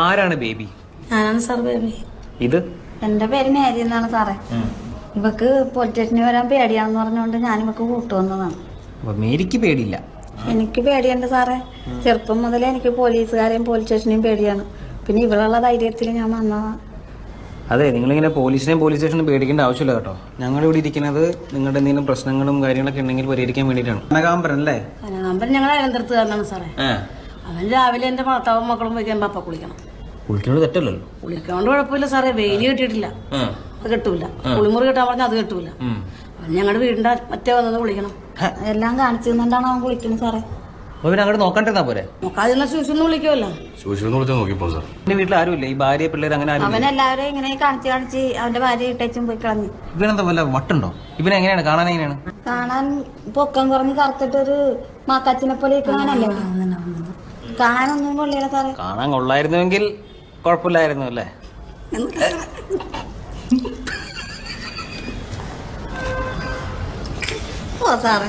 ആരാണ് ബേബി? ഞാനാണ് sir baby. ഇത്? എന്റെ പേര് മേരി എന്നാണ് സാറേ. ഇവക്ക് പൊളിറ്റേഷന് വരാൻ പേടിയാണെന്ന് പറഞ്ഞുകൊണ്ട് ഞാൻ ഇവക്ക് കൂട്ടുവന്നതാണ് മേരിക്ക് പേടിയില്ല. എനിക്ക് പേടിയുണ്ട് സാറേ. ചെറുപ്പം മുതലേ എനിക്ക് പോലീസുകാരെയും പോലീസ് സ്റ്റേഷനെയും പേടിയാണ്. പിന്നെ ഇവളുള്ള ധൈര്യത്തിൽ ഞാൻ വന്നതാണ് അതെ നിങ്ങൾ നിങ്ങളിങ്ങനെ പോലീസിനെയും പോലീസ് സ്റ്റേഷനും പേടിക്കേണ്ട ആവശ്യമില്ല കേട്ടോ. ഞങ്ങൾ ഇവിടെ ഇരിക്കുന്നത് നിങ്ങളുടെ എന്തെങ്കിലും പ്രശ്നങ്ങളും കാര്യങ്ങളൊക്കെ ഉണ്ടെങ്കിൽ പരിഹരിക്കാൻ വേണ്ടിയിട്ടാണ്. കനകാംബരൻ അല്ലേ? കനകാംബരൻ ഞങ്ങൾ അയലന്തരത്തുകാരനാണ് സാറേ. അവൻ രാവിലെ എന്റെ ഭർത്താവും മക്കളും വയ്ക്കാൻ പപ്പ കുളിക്കണം. കുളിക്കുന്നത് തെറ്റല്ലല്ലോ. കുളിക്കാണ്ട് കുഴപ്പമില്ല സാറേ വെയിൽ കിട്ടിയിട്ടില്ല. അത് കിട്ടൂല. കുളിമുറി കിട്ടാൻ പറഞ്ഞാൽ അത് കിട്ടൂല. ഞങ്ങളുടെ വീടിന്റെ മറ്റേ വന്നത് കുളിക്കണം എല്ലാം കാണിച്ചു തന്നിട്ടാണ് അവൻ കുളിക്കുന്നത് സാറേ. അപ്പൊ പിന്നെ അങ്ങോട്ട് നോക്കണ്ടിരുന്നാ പോരെ? നോക്കാതിരുന്ന ശൂശൊന്നും വിളിക്കുമല്ലോ സൂക്ഷിച്ചു വിളിച്ചാൽ നോക്കിപ്പോ സാർ. എന്റെ വീട്ടിൽ ആരുമില്ല. ഈ ഭാര്യ പിള്ളേർ അങ്ങനെ ഇങ്ങനെ കാണിച്ച് കാണിച്ച് അവന്റെ ഭാര്യ ഇട്ടേച്ചും പോയി കളഞ്ഞു. ഇവനെന്താ വല്ല വട്ടുണ്ടോ? ഇവനെ എങ്ങനെയാണ്? കാണാൻ എങ്ങനെയാണ്? കാണാൻ പൊക്കം കുറഞ്ഞ് കറുത്തിട്ടൊരു മാക്കാച്ചിനെ പോലെ കാണാനല്ലേ കാണാനൊന്നും കൊള്ളില്ല സാറേ. കാണാൻ കൊള്ളായിരുന്നുവെങ്കിൽ കുഴപ്പമില്ലായിരുന്നു അല്ലേ? ഓ സാറേ.